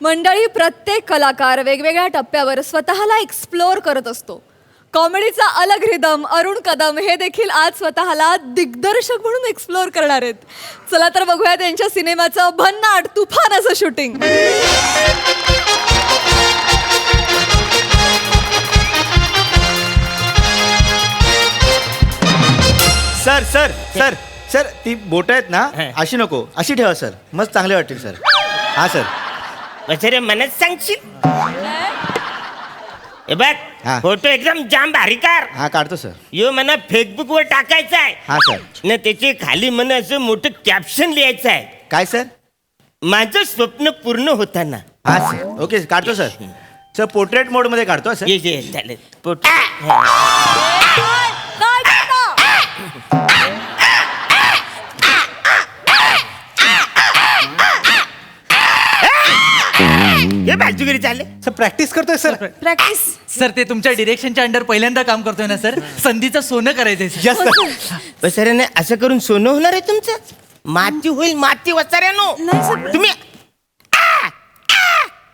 मंडळी प्रत्येक कलाकार वेगवेगळ्या टप्प्यावर स्वतःला एक्सप्लोअर करत असतो. कॉमेडीचा अलग रिदम अरुण कदम हे देखील आज स्वतःला दिग्दर्शक म्हणून एक्सप्लोअर करणार आहेत. चला तर बघूया त्यांच्या सिनेमाचं भन्नाट तुफान असं shooting sir sir sir sir ती बोट आहेत ना. अशी नको. अशी ठेवा सर. मस्त चांगले वाटतील सर. हा सर. वसरे मनच सांगशील? हे बघ हा. फोटो एकदम जाम भारी कार हा काढतो सर. यो म्हणा फेसबुक वर टाकायचा आहे हा सर. न त्याचे खाली म्हणा असं मोठं कॅप्शन लिहायचं आहे काय सर? माझं स्वप्न पूर्ण होताना. हा सर. ओके काढतो सर. सर पोर्ट्रेट मोडमध्ये काढतो सर. ये ये चालेल. फोटो हे बाजूगिरी चालले. सर प्रॅक्टिस करतोय सर. प्रॅक्टिस सर ते तुमच्या डिरेक्शनच्या अंडर पहिल्यांदा काम करतोय ना सर? संधीचं सोनं करायचंय सर. Yes sir. वसऱ्याने असं करून सोनं होणार आहे तुमचं? माती होईल माती वसाऱ्यानो नाही सर. तुम्ही आ, आ,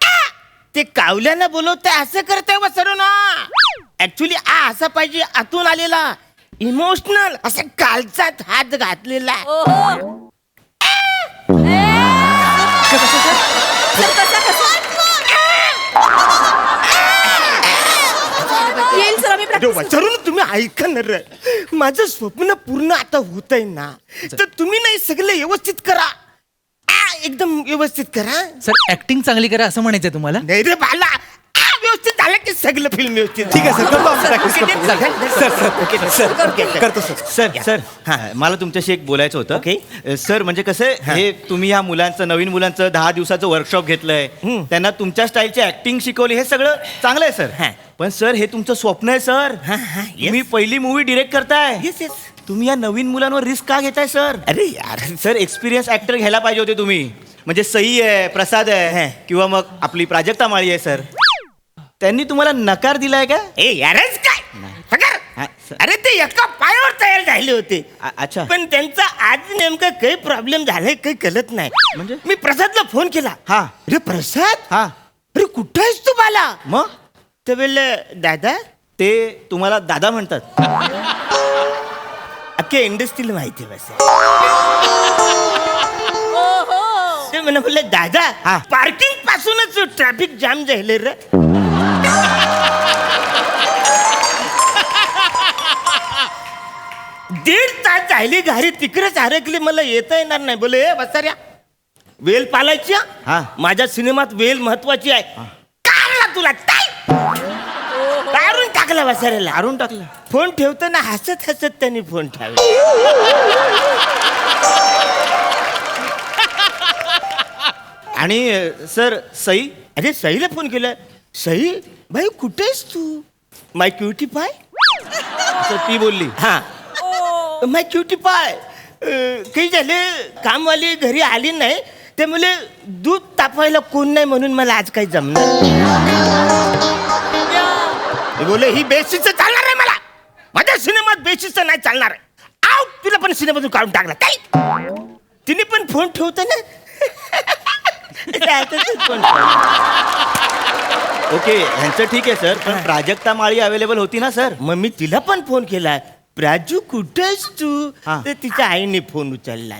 आ. ते कावल्यानं बोलवताय असं करताय वसऱ्यानो ऍक्च्युली आ असा पाहिजे आतून आलेला. इमोशनल असं कालचात हात घातलेला. ओहो. येईल सर आम्ही प्रॅक्टिस वचरून तुम्ही ऐकणार माझं स्वप्न पूर्ण आता होत आहे ना तर तुम्ही नाही सगळं व्यवस्थित करा. आ, एकदम व्यवस्थित करा. सर ऍक्टिंग चांगली करा असं म्हणायचंय तुम्हाला? नाही रे बाला. आ, व्यवस्थित झालं की सगळं फिल्म व्यवस्थित. ठीक आहे सर. करतो practice sir sir sir. Okay, चल. करतो. सर. Sir sir. हा, मला तुमच्याशी एक बोलायचं होतं. ओके. सर म्हणजे कसं आहे, हे तुम्ही ह्या मुलांचं नवीन मुलांचं दहा दिवसाचं वर्कशॉप घेतलंय. हम्म. त्यांना तुमच्या स्टाईलची ऍक्टिंग शिकवली हे सगळं चांगलं आहे हा. सर पण सर हे तुमचं स्वप्न आहे सर. हा, हा, yes. तुम्ही पहिली मूवी डिरेक्ट करताय. तुम्ही या नवीन मुलांवर रिस्क का घेताय सर? अरे यार. सर एक्सपिरियन्स ऍक्टर घ्यायला पाहिजे होते तुम्ही. म्हणजे सई आहे प्रसाद आहे. किंवा मग आपली प्राजक्ता माळी आहे सर. त्यांनी तुम्हाला नकार दिलाय का? ए यारच काय. हा. अरे ते एका पायावर तयार झाले होते. अ- अच्छा. पण त्यांचा आज नेमका काही प्रॉब्लेम झालाय काही कळत नाही. म्हणजे? मी प्रसादला फोन केला. हा. अरे प्रसाद? हा. अरे कुठं आहेस तू बाला? मग? तर बोललं दादा ते तुम्हाला दादा म्हणतात. अख्ख्या इंडस्ट्रीला माहिती आहे बस. ते म्हणा बोललं दादा हा. पार्किंग पासूनच ट्रॅफिक जाम झाले रे. दीड तास झाली घरी तिकडेच अडकली मला येता येणार नाही. बोले ए बसाऱ्या वेल पालायची हा? हा. माझ्या सिनेमात वेल महत्वाची आहे. काढला तुला टाकला बसाऱ्याला आरून टाकलं. फोन ठेवताना हसत हसत त्यांनी फोन ठेवला. आणि सर सई? अरे सईला फोन केला. सई भाई कुठे आहेस तू? माय क्युटी पाय तर ती बोलली. हा. माय क्युटी पाय अं, काही झाले? कामवाली घरी आली नाही. ते मुले दूध तापवायला कोण नाही म्हणून मला आज काही जमणार. मी बोले ही बेशिस्त चालणार आहे मला. माझ्या सिनेमात बेशिस्त नाही चालणार. आव तुला पण सिनेमातून काढून टाकला काय तिने पण फोन ठेवतो ना. ओके ह्यांचं ठीक आहे सर. पण प्राजक्ता माळी अवेलेबल होती ना सर? मग मी तिला पण फोन केला. प्राजू कुठेस तू? हा. तर तिच्या आईने फोन उचलला.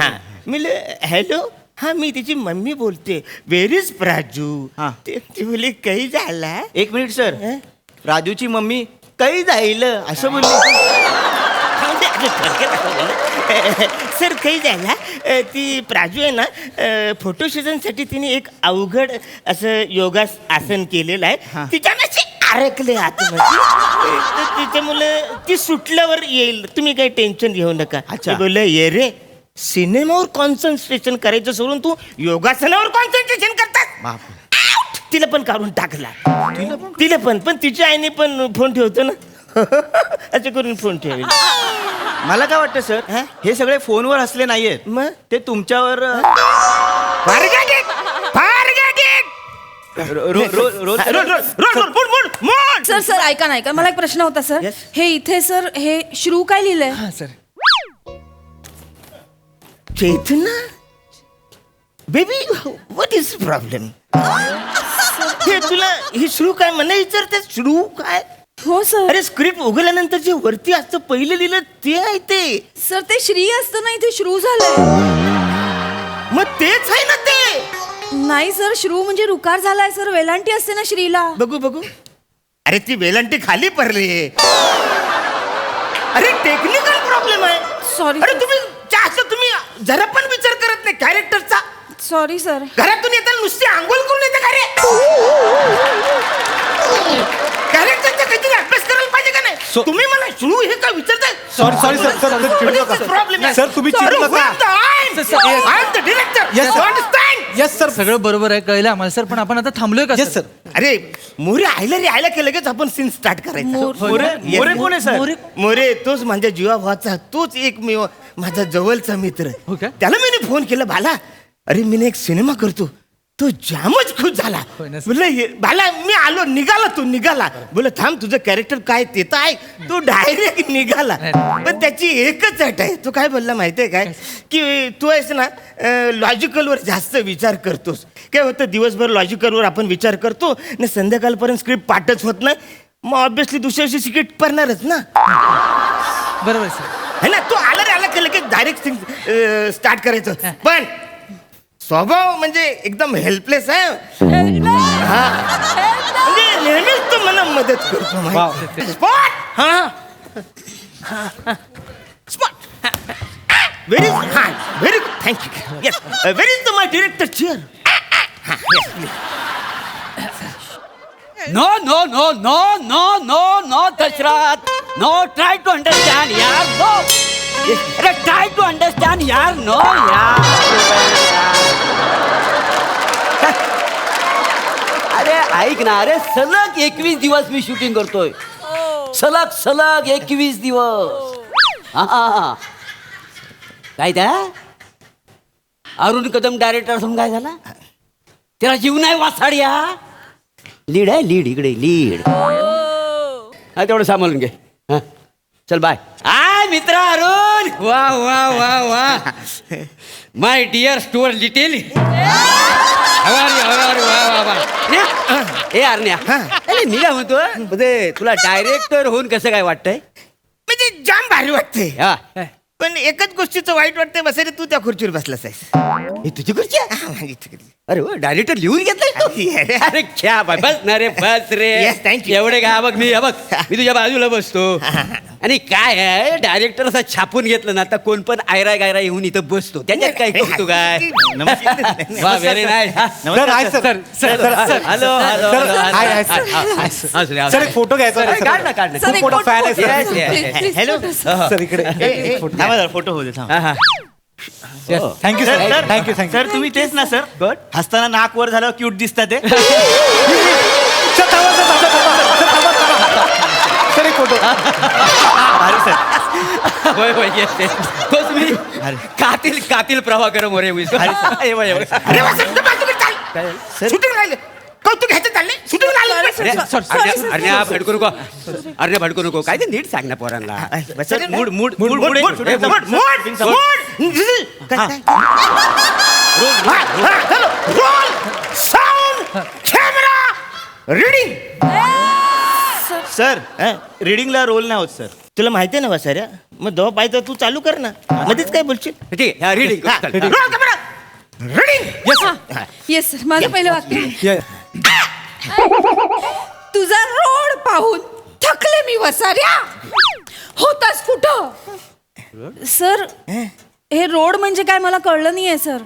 हा. मी हॅलो? हा मी तिची मम्मी बोलते. Where is Praju? हा. ते ती बोली काही झाला? एक मिनिट सर. हं? राजूची मम्मी काही जाईल असं बोलली सर काही अ, ती प्राजू आहे ना फोटो सेशनसाठी तिने एक अवघड असं योगा आसन केलेलं. आहे. तिच्यामध्ये अडकले आतमध्ये. तिच्यामुळे ती सुटल्यावर येईल. तुम्ही काही टेन्शन घेऊ नका. अच्छा. बोलले ये रे सिनेमावर कॉन्सन्ट्रेशन करायचं सोडून तू योगासनावर कॉन्सन्ट्रेशन करतात! तिला पण काढून टाकला. तिला पण पण तिच्या आईने पण फोन ठेवतो ना. असं करून फोन ठेवेल. मला काय वाटतं सर हं? हे सगळे फोनवर हसले नाहीयेत. मग? ते तुमच्यावर अ! रो- रो- रो-! सर सर ऐका ना ऐका. मला एक प्रश्न होता सर. Yes. हे इथे सर हे श्रू काय लिहिलंय? हा sir. Chetana? Baby what is problem हे तुला हे श्रू काय मला विचारते श्रू काय? हो सर अरे स्क्रिप्ट उघडल्यानंतर जे वरती असतं पहिलं लिहिलं ते आहे ते. सर ते श्री असतं ना इथे श्रू झालंय. मग तेच आहे ना ते. नाही सर श्रू म्हणजे रुकार झालाय सर वेलांटी असते ना श्रीला. बघू बघू. अरे ती वेलांटी खाली पडली. अरे टेक्निकल प्रॉब्लेम आहे. Sorry, अरे sir. तुम्ही जास्त तुम्ही जरा पण विचार करत नाही कॅरेक्टरचा सॉरी सर घरातून येताना नुसती आंघोळ करून येते का रे? कॅरेक्टरचा काहीतरी अभ्यास करायला पाहिजे का नाही? So- तुम्ही मला श्रू हे का विचारताय? Sorry sorry sir sir sir चिडू नका प्रॉब्लेम सर तुम्ही चिडू नका. Director Yes, sir. Understand yes sir सगळं बरोबर आहे कळलं आम्हाला सर पण आपण आता थांबलोय का येस सर अरे मोरे आयला रे आयला की लगेच आपण सीन स्टार्ट करायचा. मोरे मोरे कोण आहे सर मोरे मोरे तोच माझ्या जीवाभावाचा तोच एक मी माझा जवळचा मित्र. हो का? त्याला मी फोन केला भाला अरे मी एक सिनेमा करतो. तो जामच खुश झाला. ना, "ये- भाला मी आलो निघाला तो निघाला. बोला थांब तुझं कॅरेक्टर काय ते तर आहे. तो डायरेक्ट निघाला. पण त्याची एकच अट आहे. तो काय बोलला माहितीये काय? की तू आहेस ना लॉजिकलवर जास्त विचार करतोस. काय होतं दिवसभर लॉजिकलवर आपण विचार करतो आणि संध्याकाळपर्यंत स्क्रिप्ट पाठच होत नाही. मग ऑब्विसली दुसऱ्या दिवशी सिक्रेट पडणारच ना. बरोबर आहे, है ना? तो आला रे आला केलं की डायरेक्ट स्टार्ट करायचं. पण स्वभाव म्हणजे एकदम हेल्पलेस आहे हा म्हणजे नेहमीच तो मला मदत करतो Wow. स्पॉट हा स्पॉट व्हेरी हा very good thank you yes very is the my director cheer No, no, no, no, no, no, no, Dashrath. No, try to understand, yaar. No. अरे try to understand, यार. No, यार. अरे ऐक ना अरे सलग एकवीस दिवस मी शूटिंग करतोय. सलग सलग एकवीस दिवस. हा. हा, हा. काय त्या? अरुण कदम डायरेक्टर असून काय झाला? त्याला जीव नाही वासाड्या लीड आहे लीड इकडे लीड. हा. तेवढं सांभाळून घे. हा. चल बाय आय मित्र अरुण! वा वा वा वा. माय डिअर स्टुअर लिटिल ए अरण्या अरे मी काय म्हणतो म्हणजे तुला डायरेक्टर होऊन कसं काय वाटतंय? म्हणजे जाम भारी वाटते हा. पण एकच गोष्टीचं वाईट वाटतंय बसायला तू त्या खुर्चीवर बसलास आहेस. ही तुझी खुर्ची आहे? हा, माझी खुर्ची. अरे वा डायरेक्टर लिहून घेतलाय तू? Yes. अरे. क्या बाय बस ना रे बस रे. Yes, thank you. एवढे काय बघ मी हे बघ मी तुझ्या बाजूला बसतो. आणि काय आहे? डायरेक्टर असं छापून घेतलं ना आता कोण पण आयरा गायरा येऊन इथं बसतो. त्याच्यात काय करतो काय. वा very nice sir sir. Sir, sir sir, hello hello sir एक फोटो घ्यायचा होता, काढ ना सर. काढ ना सर मोठा आहे. Yes, yes, Hello. please. Sir इकडे. एक फोटो थांबा. हा. Thank you sir sir. Sir thank you thank you sir तुम्ही तेच ना सर. हसताना नाक वर झालं क्यूट दिसतात ते. सर थांबा फोटो भारी सर होय होय येस येस तोच मी कातील कातील प्रभाकर मोरे हे बघ, हे बघ. अरे वा, सर, बाजूकडे चाल. शूटिंग राहिले कौतुक घ्यायचं चाललंय शूटिंग अरे, राहिलं अरे, अरे भडकू नको अरे भडकू नको काय ते नीट सांग ना पोरांना sir mood mood mood, mood mood, mood mood, mood, mood, mood. काय, काय? हा, हा, hello. Roll sound camera reading sir रिडिंगला roll नाही होत सर. तुला माहिती आहे ना वासाऱ्या? मग दवा पाहिजे तू चालू कर ना. मध्येच काय बोलशील? ठीक आहे रीडिंग येस सर माझं पहिलं वाक्य. ये- तुझा रोड पाहून थकले मी वसाऱ्या. होतास कुठं? सर हे? रोड म्हणजे काय? मला कळलं नाहीये सर.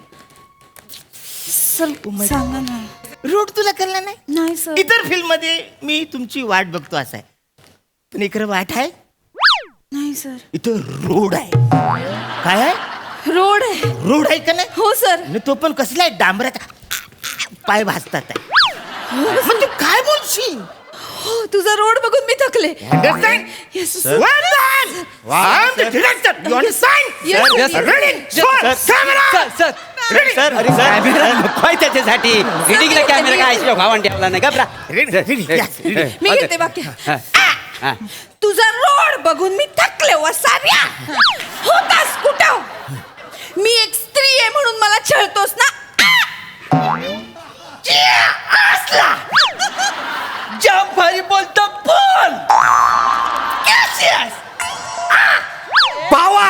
सर सांगा ना. रोड तुला कळला नाही? नाही सर इतर फिल्ममध्ये मी तुमची वाट बघतो असं आहे. पण इकडे वाट आहे? नाही सर इथं रोड आहे. काय आहे? रोड आहे. रोड आहे का नाही? हो सर आणि तो पण कसला आहे? डांबराचा पाय भाजतात आहे. मग तू काय बोलशील? हो तुझा रोड बघून मी थकले. Understand? Yes Well done! I'm the director. You understand? Yes, Sir, yes, sir. Ready? Sir, camera! Sir sir Ready? Sir अरे कॅमेरा नकोय त्याच्यासाठी. रिडिंगला कॅमेरा काय ऐकलं भावान ठेवला नाही. का Ready, ready, yes, ready. मी घेते वाक्य. हा, हा. तुझा रोड बघून मी थकले वसाऱ्या होतास कुठं? मी एक स्त्री आहे म्हणून मला छळतोस ना? जाम भारी बोलतो बोल बावा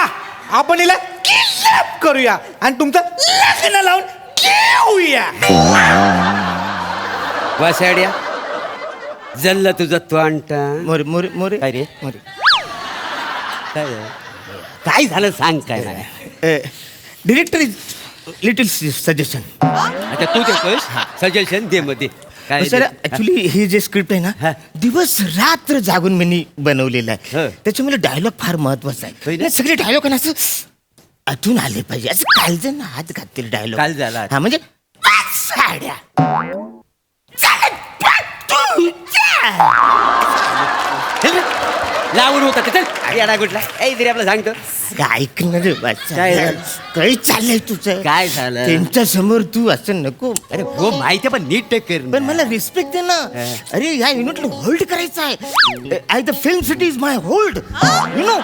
आपण हिला किडनॅप करूया आणि तुमचं लग्न लावून घेऊया वासाड्या जल्ल तुझं तोंड. मोरे मोरे मोरे. काय रे? मोरे. काय झालं? काय झालं सांग काय झालं? डिरेक्टर इज लिटिल सजेशन आता तू देतोयस? सजेशन दे मध्ये काय सर? ऍक्च्युली हे जे स्क्रिप्ट आहे. ना दिवस रात्र जागून मी बनवलेलं हा. आहे त्याच्यामुळे डायलॉग फार महत्त्वाचा होय आहे ना? सगळे डायलॉग ना असं आतून आले पाहिजे असं कालजन हात घातलेले डायलॉग काल झाला. हा म्हणजे साड्या चालत. लावून होता चल येडा कुठला? ए तरी आपलं सांगतो. ऐक ना रे. काय झालं? चाललंय तुझं? काय झालं? त्यांच्यासमोर तू असं नको. अरे हो माहिती आहे, पण नीट टेक कर पण मला रिस्पेक्ट दे ना. अरे या युनिटला होल्ड करायचं आहे. I the film city is my hold you know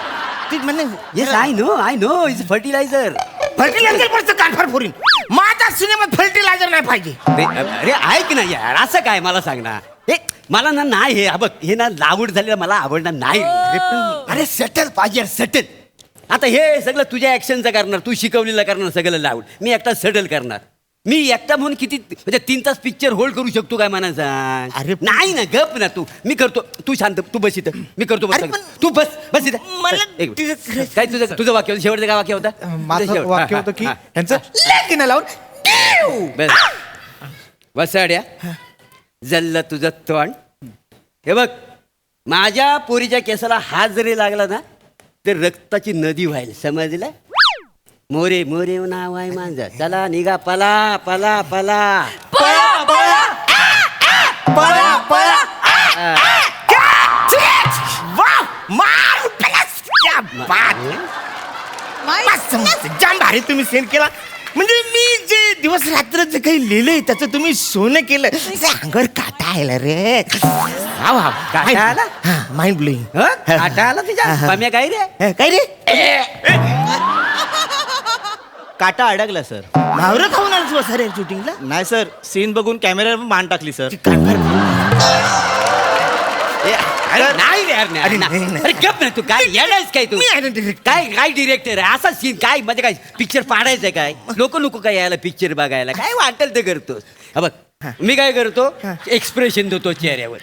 ते म्हणजे yes I know I know is fertiliser fertiliser पडतं कानफार फोरीन माझ्या सिनेमात फर्टिलायझर नाही पाहिजे. अरे ऐक ना यार असं काय मला सांग ना. मला ना नाही हे हा बघ हे ना लावूड झालेलं मला आवडणार नाही. अरे पण- अरे सेटल पाहिजे सेटल आता हे सगळं तुझ्या ऍक्शनचं करणार तू शिकवलेलं करणार सगळं लावूड मी एकटा सेटल करणार. मी एकटा म्हणून किती म्हणजे तीन तास पिक्चर होल्ड करू शकतो काय म्हणा सांग अरे पण- नाही ना गप ना तू. मी करतो तू शांत तू बस इथं. मी करतो बस अरे सगळं. पण- तू बस बस इथं. मला एक मिनिट. तुझं- काय तुझं तुझं वाक्य होतं? शेवटचं काय वाक्य होतं? माझं. वाक्य होतं की यांचं लग्न लावून बस. वसाड्या जल्ल तुझं तोंड. हे बघ माझ्या पोरीच्या केसाला हात जरी लागला ना तर रक्ताची नदी व्हायला समजलं? मोरे मोरे नाव आहे माझं चला निघा. पला पला पला. पळा पळा मार जाम भारी तुम्ही सेंड केला. म्हणजे दिवस रात्र जे काही लिहिलंय त्याचं तुम्ही सोनं केलं अंगावर काटा आला रे. वा वा काटा आला? हा माइंड ब्लोईंग हं? काटा आला तुझ्या? पम्या काय रे? काय रे? काटा अडकला सर. भावरं खाऊन आलं तू सर शूटिंगला नाही सर. सीन बघून कॅमेऱ्यावर मान टाकली सर. अरे नाही रे यार, अरे नाही. नाही, नाही. अरे गप ना तू काय येणारच काय तू मी आहे ना director. काय काय डिरेक्टर आहे असा सीन काय म्हणजे काय पिक्चर पाडायचंय काय लोक नको काय यायला पिक्चर बघायला काय वाटेल ते करतोस हा बघ मी काय करतो एक्सप्रेशन देतो चेहऱ्यावर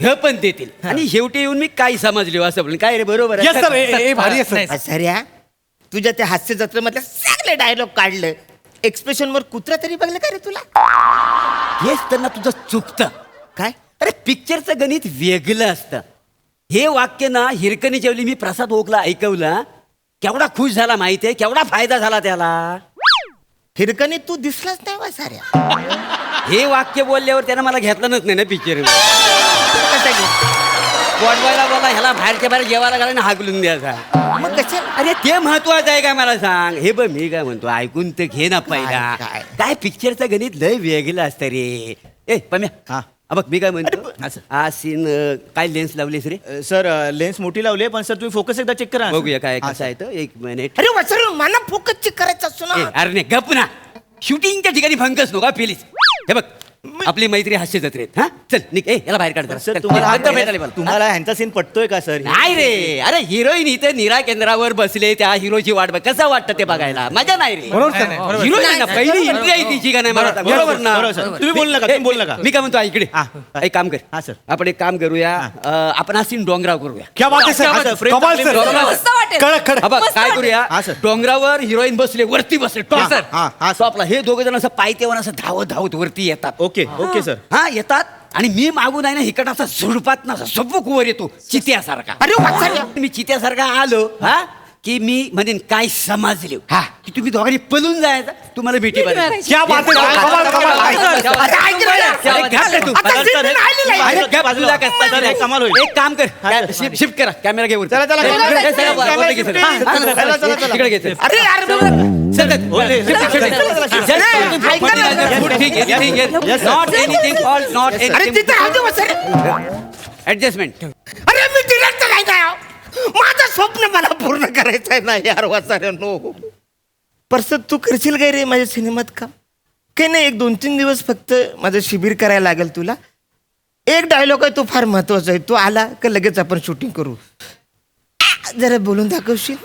हे पण देतील आणि शेवटी येऊन मी काय समजले असं म्हणून काय रे बरोबर आहे? भारी आहे नाही, तुझ्या त्या हास्य जत्रेमधल्या सगळे डायलॉग काढलं एक्सप्रेशन वर कुत्रा तरी बघलं का रे तुला हेच त्यांना तुझं चुकतं काय अरे पिक्चरचं गणित वेगळं असतं हे वाक्य ना हिरकणी जेवली मी प्रसाद ओकला ऐकवला. केवढा खुश झाला माहितीये केवढा फायदा झाला त्याला? हिरकणी तू दिसलाच नाही वा साऱ्या. हे वाक्य बोलल्यावर त्यानं मला घेतलं नाही ना पिक्चर वाढवायला बोला ह्याला बाहेरच्या बाहेर जेवायला घालायला हाकलून द्यायचा मग कशाला अरे ते महत्वाचं आहे का मला सांग? हे बघ मी काय म्हणतो ऐकून तर घे ना पहिला. काय, काय? काय पिक्चरचं गणित लय वेगळं असतं रे. ए पम्या. हा. हा बघ मी काय म्हणतो? हा, सर. सीन काय लेन्स लावलीस रे? सर लेन्स मोठी लावली आहे पण सर तुम्ही फोकस एकदा चेक करा. सर. बघूया काय कसं सर. आहे एक मिनिट अरे वसर मला फोकस चेक करायचं असतो ए, ना अरे नाही गप ना. शूटिंगच्या ठिकाणी फंकस नका प्लीज हे बघ आपली मैत्री हास्य जत्रेत हा? चल निघ. ए याला बाहेर काढ जरा. सर चल, तुम्हाला भेटायला. तुम्हाला ह्यांचा सीन पटतोय का सर? नाही रे. अरे हिरोईन इथे निरा केंद्रावर बसले त्या हिरोची वाट बघ. कसं वाटतं ते बघायला? मजा नाही रे. बरोबर सर. बरोबर. हिरोईन आहे ना पहिली एंट्री आहे तिची का नाही मला सांग. बरोबर, बरोबर ना? बरोबर, सर. तुम्ही बोलू नका, तुम्ही बोलू नका. मी काय म्हणतो इकडे हा. एक काम कर. हा, सर. आपण एक काम करूया. अं, आपण हा सीन डोंगराव करूया. क्या बात आहे हा, सर. सर, फ्रेम कमाल चांगली सर. बरोबर. मस्त वाटेल. कडक कडक हा बघ मस्त काय वाटेल. करूया? हा, सर. डोंगरावर हिरोईन बसले वरती बसले. सर. हा, हा, सो आपला हे दोघं जण असं पाय तेव्हा असं धावत धावत वरती येतात. Okay okay sir. हा येतात. आणि मी मागून आहे ना इकडं असा झुडपात ना सब्बूक वर येतो चित्यासारखा. अरे मी चित्यासारखा आलो हा? की मी म्हणेन काय समजले? हा. की तुम्ही दोघांनी पळून जायचं. तुम्हाला भेटी भेटी बरं. मारायची. क्या बात आहे सर कमाल कमाल आता ऐक ना. अरे रे तू. आता आहे. अरे तुला काय एक कमाल होईल. एक काम कर. शिफ्ट शिफ्ट करा. कॅमेरा घे वर चला, चला, सगळं घे, हा, घे, सर. अरे यार. Shift, shift. चला, ऐका ना. ठीक आहे, ठीक आहे. Yes, sir. Not anything, all not अरे anything. तिथे राहू दे वसरे Adjustment. अरे मी डिरेक्टर आहे. ना माझं स्वप्न मला पूर्ण करायचं आहे ना यार वाचारे नो परसत तू करशील काय रे माझ्या सिनेमात का काही नाही एक दोन तीन दिवस फक्त माझं शिबिर करायला लागेल तुला. एक डायलॉग आहे तो फार महत्त्वाचा आहे. तो आला का लगेच आपण शूटिंग करू? जरा बोलून दाखवशील?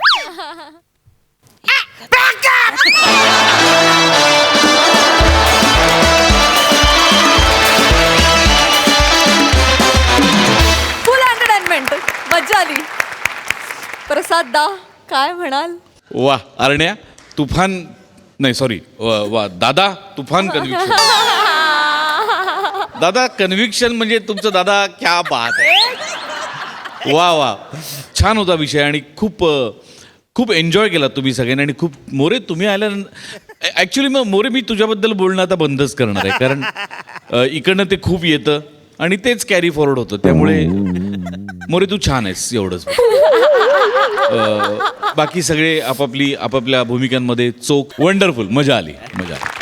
प्रसाद दा काय म्हणाल? वा अरण्या तुफान नाही सॉरी वा दादा तुफान कन्व्हिक्शन दादा कन्व्हिक्शन म्हणजे तुमचं दादा क्या बात आहे. वा वा. छान होता विषय आणि खूप खूप एन्जॉय केला तुम्ही सगळ्यांनी आणि खूप मोरे तुम्ही आल्यानंतर ॲक्च्युली मग मोरे मी तुझ्याबद्दल बोलणं आता बंदच करणार आहे कारण इकडनं ते खूप येतं. आणि तेच कॅरी फॉरवर्ड होतं. त्यामुळे मोरे तू छान आहेस एवढंच. बाकी सगळे आपापली आपापल्या भूमिकांमध्ये चोख वंडरफुल मजा आली मजा आली.